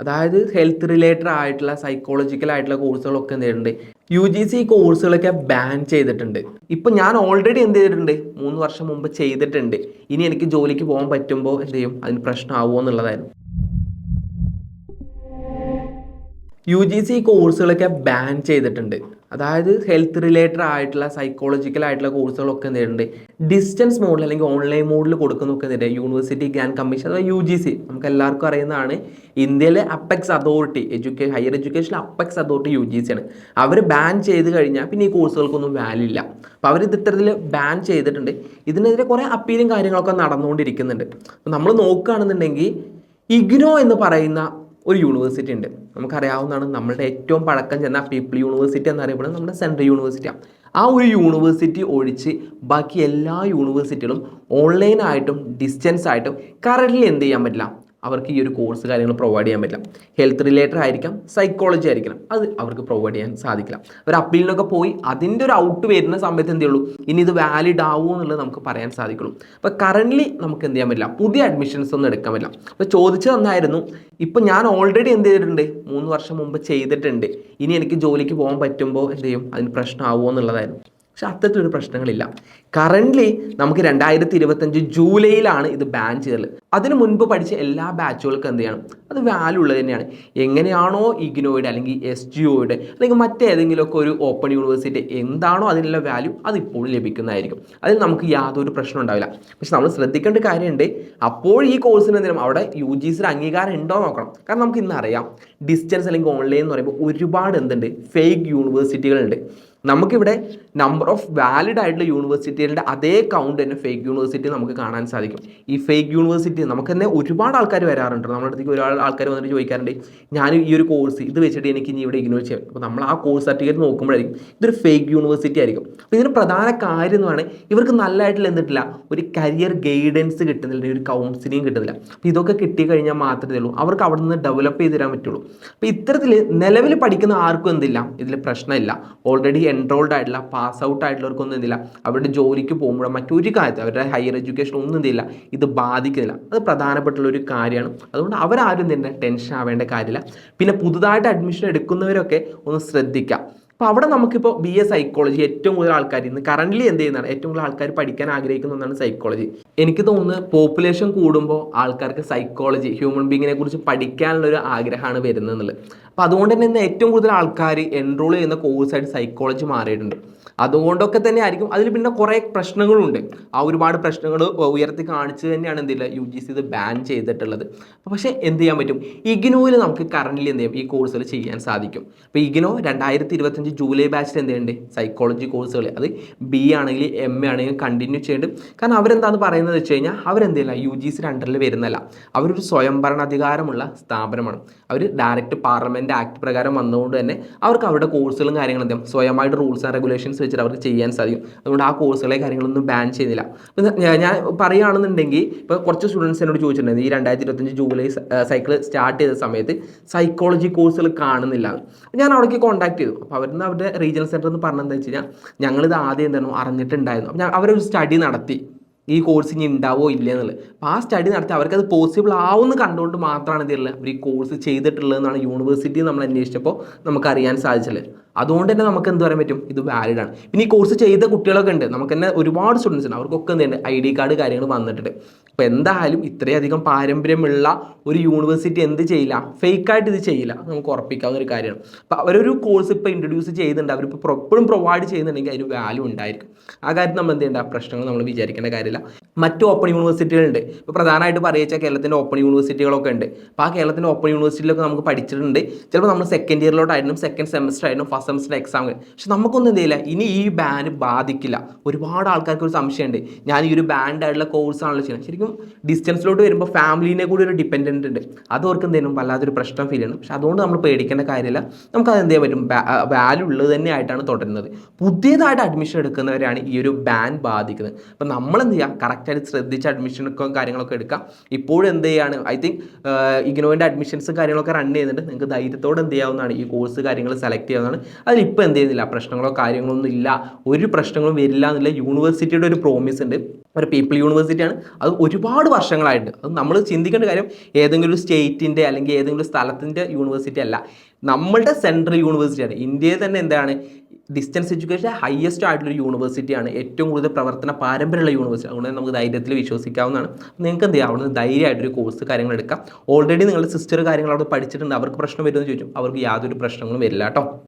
അതായത് health related ആയിട്ടുള്ള psychological ആയിട്ടുള്ള കോഴ്സുകളൊക്കെ എന്ത് ചെയ്തിട്ടുണ്ട്? യു ജി സി കോഴ്സുകളൊക്കെ ബാൻ ചെയ്തിട്ടുണ്ട്. ഇപ്പൊ ഞാൻ ഓൾറെഡി എന്ത് ചെയ്തിട്ടുണ്ട്? മൂന്ന് വർഷം മുമ്പ് ചെയ്തിട്ടുണ്ട്. ഇനി എനിക്ക് ജോലിക്ക് പോകാൻ പറ്റുമ്പോൾ എന്ത് ചെയ്യും? അതിന് പ്രശ്നമാവുമോ എന്നുള്ളതായിരുന്നു. യു ജി സി കോഴ്സുകളൊക്കെ ബാൻ ചെയ്തിട്ടുണ്ട്. അതായത് ഹെൽത്ത് റിലേറ്റഡ് ആയിട്ടുള്ള സൈക്കോളജിക്കൽ ആയിട്ടുള്ള കോഴ്സുകളൊക്കെ എന്ത് ഡിസ്റ്റൻസ് മോഡിൽ അല്ലെങ്കിൽ ഓൺലൈൻ മോഡിൽ കൊടുക്കുന്നൊക്കെ എന്തുണ്ട് യൂണിവേഴ്സിറ്റി ഗ്രാൻഡ് കമ്മീഷൻ അഥവാ യു ജി സി നമുക്ക് എല്ലാവർക്കും അറിയുന്നതാണ്. ഇന്ത്യയിലെ apex authority എഡ്യൂക്കേ higher education apex authority U G C ആണ്. അവർ ബാൻ ചെയ്ത് കഴിഞ്ഞാൽ പിന്നെ ഈ കോഴ്സുകൾക്കൊന്നും വാല്യൂ ഇല്ല. അപ്പോൾ അവർ ഇത് ഇത്തരത്തിൽ ബാൻ ചെയ്തിട്ടുണ്ട്. ഇതിനെതിരെ കുറേ അപ്പീലും കാര്യങ്ങളൊക്കെ നടന്നുകൊണ്ടിരിക്കുന്നുണ്ട്. നമ്മൾ നോക്കുകയാണെന്നുണ്ടെങ്കിൽ ഇഗ്നോ എന്ന് പറയുന്ന ഒരു യൂണിവേഴ്സിറ്റി ഉണ്ട്. നമുക്കറിയാവുന്നതാണ് നമ്മളുടെ ഏറ്റവും പഴക്കം ചെന്ന പീപ്പിൾ യൂണിവേഴ്സിറ്റി എന്നറിയപ്പെടുന്നത് നമ്മുടെ സെൻട്രൽ യൂണിവേഴ്സിറ്റിയാണ് ആ ഒരു യൂണിവേഴ്സിറ്റി ഒഴിച്ച് ബാക്കി എല്ലാ യൂണിവേഴ്സിറ്റികളും ഓൺലൈനായിട്ടും ഡിസ്റ്റൻസ് ആയിട്ടും കറന്റ് എന്ത് ചെയ്യാൻ പറ്റില്ല? അവർക്ക് ഈ ഒരു കോഴ്സ് കാര്യങ്ങൾ പ്രൊവൈഡ് ചെയ്യാൻ പറ്റില്ല. ഹെൽത്ത് റിലേറ്റഡ് ആയിരിക്കാം സൈക്കോളജി ആയിരിക്കണം. അത് അവർക്ക് പ്രൊവൈഡ് ചെയ്യാൻ സാധിക്കില്ല. അവർ അപ്പീലിനൊക്കെ പോയി അതിന്റെ ഒരു ഔട്ട് വരുന്ന സമയത്ത് എന്തേ ഉള്ളൂ ഇനി ഇത് വാലിഡ് ആവുമോ എന്നുള്ളത് നമുക്ക് പറയാൻ സാധിക്കുള്ളൂ. അപ്പോൾ കറന്റ്ലി നമുക്ക് എന്ത് ചെയ്യാൻ പറ്റില്ല? പുതിയ അഡ്മിഷൻസ് ഒന്നും എടുക്കാൻ പറ്റില്ല. അപ്പോൾ ചോദിച്ചു തന്നായിരുന്നു ഇപ്പം ഞാൻ ഓൾറെഡി എന്ത് ചെയ്തിട്ടുണ്ട്? മൂന്ന് വർഷം മുമ്പ് ചെയ്തിട്ടുണ്ട്. ഇനി എനിക്ക് ജോലിക്ക് പോകാൻ പറ്റുമ്പോൾ എന്ത് ചെയ്യും? അതിന് പ്രശ്നമാവുമോ എന്നുള്ളതായിരുന്നു. പക്ഷെ അത്തരത്തിലൊരു പ്രശ്നങ്ങളില്ല. കറന്റ്ലി നമുക്ക് രണ്ടായിരത്തി ഇരുപത്തഞ്ച് ജൂലൈയിലാണ് ഇത് ബാൻ ചെയ്തത്. അതിന് മുൻപ് പഠിച്ച എല്ലാ ബാച്ചുകൾക്കും എന്ത് ചെയ്യണം? അത് വാല്യൂ ഉള്ളത് തന്നെയാണ്. എങ്ങനെയാണോ ഇഗ്നോയുടെ അല്ലെങ്കിൽ എസ് ജി ഒയുടെ അല്ലെങ്കിൽ മറ്റേതെങ്കിലുമൊക്കെ ഒരു ഓപ്പൺ യൂണിവേഴ്സിറ്റി എന്താണോ അതിനുള്ള വാല്യൂ അത് ഇപ്പോഴും ലഭിക്കുന്നതായിരിക്കും. അതിൽ നമുക്ക് യാതൊരു പ്രശ്നം ഉണ്ടാവില്ല. പക്ഷെ നമ്മൾ ശ്രദ്ധിക്കേണ്ട കാര്യമുണ്ട്. അപ്പോൾ ഈ കോഴ്സിന് എന്തെങ്കിലും അവിടെ യു ജി സിയുടെ അംഗീകാരം ഉണ്ടോ നോക്കണം. കാരണം നമുക്ക് ഇന്നറിയാം ഡിസ്റ്റൻസ് അല്ലെങ്കിൽ ഓൺലൈൻ എന്ന് പറയുമ്പോൾ ഒരുപാട് എന്തുണ്ട്? ഫേക്ക് യൂണിവേഴ്സിറ്റികളുണ്ട് നമുക്കിവിടെ നമ്പർ ഓഫ് വാലിഡ് ആയിട്ടുള്ള യൂണിവേഴ്സിറ്റികളുടെ അതേ കൗണ്ട് തന്നെ ഫേക്ക് യൂണിവേഴ്സിറ്റി നമുക്ക് കാണാൻ സാധിക്കും. ഈ ഫേക്ക് യൂണിവേഴ്സിറ്റി നമുക്ക് തന്നെ ഒരുപാട് ആൾക്കാർ വരാറുണ്ട്. നമ്മുടെ അടുത്തേക്ക് ഒരാൾ ആൾക്കാർ വന്നിട്ട് ചോദിക്കാറുണ്ട് ഞാൻ ഈ ഒരു കോഴ്സ് ഇത് വെച്ചിട്ട് എനിക്ക് ഇനി ഇവിടെ ഇഗ്നോർ ചെയ്യാം. അപ്പോൾ നമ്മൾ ആ കോഴ്സ് സർട്ടിഫിക്കറ്റ് നോക്കുമ്പോഴായിരിക്കും ഇതൊരു ഫേക്ക് യൂണിവേഴ്സിറ്റി ആയിരിക്കും. അപ്പോൾ ഇതിന് പ്രധാന കാര്യം എന്ന് പറയുന്നത് ഇവർക്ക് നല്ലതായിട്ടുള്ള എന്തിട്ടില്ല ഒരു കരിയർ ഗൈഡൻസ് കിട്ടുന്നില്ല ഒരു കൗൺസിലിംഗ് കിട്ടുന്നില്ല. അപ്പോൾ ഇതൊക്കെ കിട്ടിക്കഴിഞ്ഞാൽ മാത്രമേ ഉള്ളൂ. അവർക്ക് അവിടെ നിന്ന് ഡെവലപ്പ് ചെയ്ത് തരാൻ പറ്റുള്ളൂ. അപ്പോൾ ഇത്തരത്തിൽ നിലവിൽ പഠിക്കുന്ന ആർക്കും എന്തില്ല ഇതിൽ പ്രശ്നമില്ല. ഓൾറെഡി എൻറോൾഡ് ആയിട്ടുള്ള പാസ് ഔട്ട് ആയിട്ടുള്ളവർക്കൊന്നും എന്തില്ല. അവരുടെ ജോലിക്ക് പോകുമ്പോഴോ മറ്റൊരു കാര്യത്തിൽ അവരുടെ ഹയർ എഡ്യൂക്കേഷൻ ഒന്നും എന്തില്ല. ഇത് ബാധിക്കുന്നില്ല. അത് പ്രധാനപ്പെട്ടുള്ള ഒരു കാര്യമാണ്. അതുകൊണ്ട് അവരാരും തന്നെ ടെൻഷൻ ആവേണ്ട കാര്യമില്ല. പിന്നെ പുതുതായിട്ട് അഡ്മിഷൻ എടുക്കുന്നവരൊക്കെ ഒന്ന് ശ്രദ്ധിക്കുക അപ്പോൾ അവിടെ നമുക്കിപ്പോൾ ബി എ സൈക്കോളജി ഏറ്റവും കൂടുതൽ ആൾക്കാർ ഇന്ന് കറന്റ്ലി എന്ത് ചെയ്യുന്നതാണ്? ഏറ്റവും കൂടുതൽ ആൾക്കാർ പഠിക്കാൻ ആഗ്രഹിക്കുന്ന ഒന്നാണ് സൈക്കോളജി എനിക്ക് തോന്നുന്നു പോപ്പുലേഷൻ കൂടുമ്പോൾ ആൾക്കാർക്ക് സൈക്കോളജി ഹ്യൂമൻ ബീങ്ങിനെ കുറിച്ച് പഠിക്കാനുള്ള ഒരു ആഗ്രഹമാണ് വരുന്നത് എന്നുള്ളത് അപ്പോൾ അതുകൊണ്ട് തന്നെ ഇന്ന് ഏറ്റവും കൂടുതൽ ആൾക്കാർ എൻറോൾ ചെയ്യുന്ന കോഴ്സായിട്ട് സൈക്കോളജി മാറിയിട്ടുണ്ട്. അതുകൊണ്ടൊക്കെ തന്നെ ആയിരിക്കും അതിൽ പിന്നെ കുറേ പ്രശ്നങ്ങളുണ്ട്. ആ ഒരുപാട് പ്രശ്നങ്ങൾ ഉയർത്തി കാണിച്ച് തന്നെയാണ് എന്തില്ല യു ജി സി ഇത് ബാൻ ചെയ്തിട്ടുള്ളത്. പക്ഷേ എന്ത് ചെയ്യാൻ പറ്റും? ഇഗ്നോയിൽ നമുക്ക് കറണ്ടിൽ എന്ത് ചെയ്യും? ഈ കോഴ്സുകൾ ചെയ്യാൻ സാധിക്കും. അപ്പോൾ ഇഗ്നോ രണ്ടായിരത്തി ഇരുപത്തഞ്ച് ജൂലൈ ബാച്ചിൽ എന്ത് ചെയ്യേണ്ടത് സൈക്കോളജി കോഴ്സുകൾ അത് ബി ആണെങ്കിൽ എം എ ആണെങ്കിലും കണ്ടിന്യൂ ചെയ്യേണ്ടത് കാരണം അവരെന്താന്ന് പറയുന്നത് വെച്ച് കഴിഞ്ഞാൽ അവരെന്ത് ചെയ്യില്ല യു ജി സി അണ്ടറിൽ വരുന്നല്ല. അവരൊരു സ്വയംഭരണാധികാരമുള്ള സ്ഥാപനമാണ്. അവർ ഡയറക്റ്റ് പാർലമെന്റ് ആക്ട് പ്രകാരം വന്നതുകൊണ്ട് തന്നെ അവർക്ക് അവരുടെ കോഴ്സുകളും കാര്യങ്ങളും എന്തെങ്കിലും സ്വയമായിട്ട് റൂൾസ് ആൻഡ് റെഗുലേഷൻസ് വെച്ചിട്ട് അവർക്ക് ചെയ്യാൻ സാധിക്കും. അതുകൊണ്ട് ആ കോഴ്സുകളെ കാര്യങ്ങളൊന്നും ബാൻ ചെയ്യുന്നില്ല. ഞാൻ- പറയുകയാണെന്നുണ്ടെങ്കിൽ ഇപ്പോൾ കുറച്ച് സ്റ്റുഡൻസ് എന്നോട് ചോദിച്ചിട്ടുണ്ടായിരുന്നു ഈ രണ്ടായിരത്തി ഇരുപത്തഞ്ച് ജൂലൈ സൈക്കിൾ സ്റ്റാർട്ട് ചെയ്ത സമയത്ത് സൈക്കോളജി കോഴ്സുകൾ കാണുന്നില്ല. ഞാൻ അവിടേക്ക് കോൺടാക്ട് ചെയ്തു. അപ്പോൾ അവരിന്ന് അവരുടെ റീജിയണൽ സെന്റർ എന്ന് പറഞ്ഞത് വെച്ച് കഴിഞ്ഞാൽ ഞങ്ങളിത് ആദ്യം എന്താണ് അറിഞ്ഞിട്ടുണ്ടായിരുന്നു. അപ്പം അവരൊരു സ്റ്റഡി നടത്തി. ഈ കോഴ്സ് ഇനി ഉണ്ടാവോ ഇല്ല എന്നുള്ളത് അപ്പോൾ ആ സ്റ്റഡി നടത്തി അവർക്കത് പോസിബിൾ ആവുമെന്ന് കണ്ടുകൊണ്ട് മാത്രമാണ് ഇതിലുള്ളത് അവർ ഈ കോഴ്സ് ചെയ്തിട്ടുള്ളതെന്നാണ് യൂണിവേഴ്സിറ്റി നമ്മൾ അന്വേഷിച്ചപ്പോൾ നമുക്ക് അറിയാൻ സാധിച്ചത്. അതുകൊണ്ട് തന്നെ നമുക്ക് എന്ത് പറയാൻ പറ്റും? ഇത് വാലിഡ് ആണ്. പിന്നെ ഈ കോഴ്സ് ചെയ്ത കുട്ടികളൊക്കെ ഉണ്ട്. നമുക്ക് തന്നെ ഒരുപാട് സ്റ്റുഡൻസ് ഉണ്ട്. അവർക്കൊക്കെ എന്തുണ്ട് ഐ ഡി കാർഡ് കാര്യങ്ങൾ വന്നിട്ടുണ്ട്. അപ്പോൾ എന്തായാലും ഇത്രയധികം പാരമ്പര്യമുള്ള ഒരു യൂണിവേഴ്സിറ്റി എന്ത് ചെയ്യില്ല? ഫേക്കായിട്ട് ഇത് ചെയ്യില്ല. നമുക്ക് ഉറപ്പിക്കാവുന്ന ഒരു കാര്യമാണ്. അപ്പോൾ അവരൊരു കോഴ്സ് ഇപ്പോൾ ഇൻട്രൊഡ്യൂസ് ചെയ്യുന്നുണ്ട്. അവരിപ്പോൾ എപ്പോഴും പ്രൊവൈഡ് ചെയ്യുന്നുണ്ടെങ്കിൽ അതിന് വാല്യൂ ഉണ്ടായിരിക്കും. ആ കാര്യത്തിൽ നമ്മൾ എന്ത് ചെയ്യേണ്ട? പ്രശ്നങ്ങൾ നമ്മൾ വിചാരിക്കേണ്ട കാര്യമില്ല. മറ്റു ഓപ്പൺ യൂണിവേഴ്സിറ്റികളുണ്ട് ഇപ്പോൾ പ്രധാനമായിട്ട് പറയുക കേരളത്തിന്റെ ഓപ്പൺ യൂണിവേഴ്സിറ്റികളൊക്കെ ഉണ്ട്. അപ്പോൾ ആ കേരളത്തിന്റെ ഓപ്പൺ യൂണിവേഴ്സിറ്റിയിലൊക്കെ നമുക്ക് പഠിച്ചിട്ടുണ്ട്. ചിലപ്പോൾ നമ്മൾ സെക്കൻഡ് ഇയറിലോട്ടായിരുന്നു സെക്കൻഡ് സെമസ്റ്റർ ആയിരുന്നു ഫസ്റ്റ് സെമസ്റ്റർ എക്സാം പക്ഷെ നമുക്കൊന്നും എന്ത് ചെയ്യില്ല. ഇനി ഈ ബാൻ ബാധിക്കില്ല. ഒരുപാട് ആൾക്കാർക്ക് ഒരു സംശയമുണ്ട്. ഞാൻ ഈ ഒരു ബാൻഡായിട്ടുള്ള കോഴ്സാണല്ലോ ചെയ്യുന്നത്. ശരിക്കും ഡിസ്റ്റൻസിലോട്ട് വരുമ്പോൾ ഫാമിലിനെ കൂടി ഒരു ഡിപ്പെൻഡന്റ് ഉണ്ട്. അത് അവർക്ക് എന്തെങ്കിലും വല്ലാത്തൊരു പ്രശ്നം ഫീൽ ചെയ്യണം. പക്ഷെ അതുകൊണ്ട് നമ്മൾ പേടിക്കേണ്ട കാര്യമില്ല. നമുക്ക് അത് എന്ത് ചെയ്യാൻ പറ്റും? വാല്യൂ ഉള്ളത് തന്നെയായിട്ടാണ് തുടരുന്നത്. പുതിയതായിട്ട് അഡ്മിഷൻ എടുക്കുന്നവരാണ് ഈ ഒരു ബാൻ ബാധിക്കുന്നത്. അപ്പം നമ്മൾ എന്ത് ചെയ്യുക കറക്റ്റായിട്ട് ശ്രദ്ധിച്ച് അഡ്മിഷനൊക്കെ കാര്യങ്ങളൊക്കെ എടുക്കാം. ഇപ്പോഴും എന്ത് ചെയ്യാണ്? ഐ തിങ്ക് ഇഗ്നോവിന്റെ അഡ്മിഷൻസ് കാര്യങ്ങളൊക്കെ റൺ ചെയ്യുന്നുണ്ട്. നിങ്ങൾക്ക് ധൈര്യത്തോടെ എന്ത് ചെയ്യാവുന്നതാണ്? ഈ കോഴ്സ് കാര്യങ്ങൾ സെലക്ട് ചെയ്യാവുന്നതാണ്. അതിലിപ്പോൾ എന്ത് ചെയ്യുന്നില്ല? പ്രശ്നങ്ങളോ കാര്യങ്ങളൊന്നും ഇല്ല. ഒരു പ്രശ്നങ്ങളും വരില്ല എന്നുള്ള യൂണിവേഴ്സിറ്റിയുടെ ഒരു പ്രോമിസ് ഉണ്ട്. ഒരു പീപ്പിൾ യൂണിവേഴ്സിറ്റിയാണ് അത് ഒരുപാട് വർഷങ്ങളായിട്ട്. അത് നമ്മൾ ചിന്തിക്കേണ്ട കാര്യം ഏതെങ്കിലും ഒരു സ്റ്റേറ്റിന്റെ അല്ലെങ്കിൽ ഏതെങ്കിലും സ്ഥലത്തിന്റെ യൂണിവേഴ്സിറ്റി അല്ല. നമ്മളുടെ സെൻട്രൽ യൂണിവേഴ്സിറ്റിയാണ് ഇന്ത്യയിൽ തന്നെ എന്താണ്? ഡിസ്റ്റൻസ് എഡ്യൂക്കേഷൻ ഹയസ്റ്റ് ആയിട്ടുള്ള യൂണിവേഴ്സിറ്റിയാണ് ഏറ്റവും കൂടുതൽ പ്രവർത്തന പാരമ്പര്യമുള്ള യൂണിവേഴ്സിറ്റി അതുകൊണ്ട് നമുക്ക് ധൈര്യത്തിൽ വിശ്വസിക്കാവുന്നതാണ്. നിങ്ങൾക്ക് എന്ത് ചെയ്യാം? അവിടെ നിന്ന് ധൈര്യമായിട്ടൊരു കോഴ്സ് കാര്യങ്ങൾ എടുക്കാം. ഓൾറെഡി നിങ്ങളുടെ സിസ്റ്റർ കാര്യങ്ങൾ അവിടെ പഠിച്ചിട്ടുണ്ട്. അവർക്ക് പ്രശ്നം വരുമെന്ന് ചോദിച്ചു അവർക്ക് യാതൊരു പ്രശ്നങ്ങളും വരില്ല കേട്ടോ.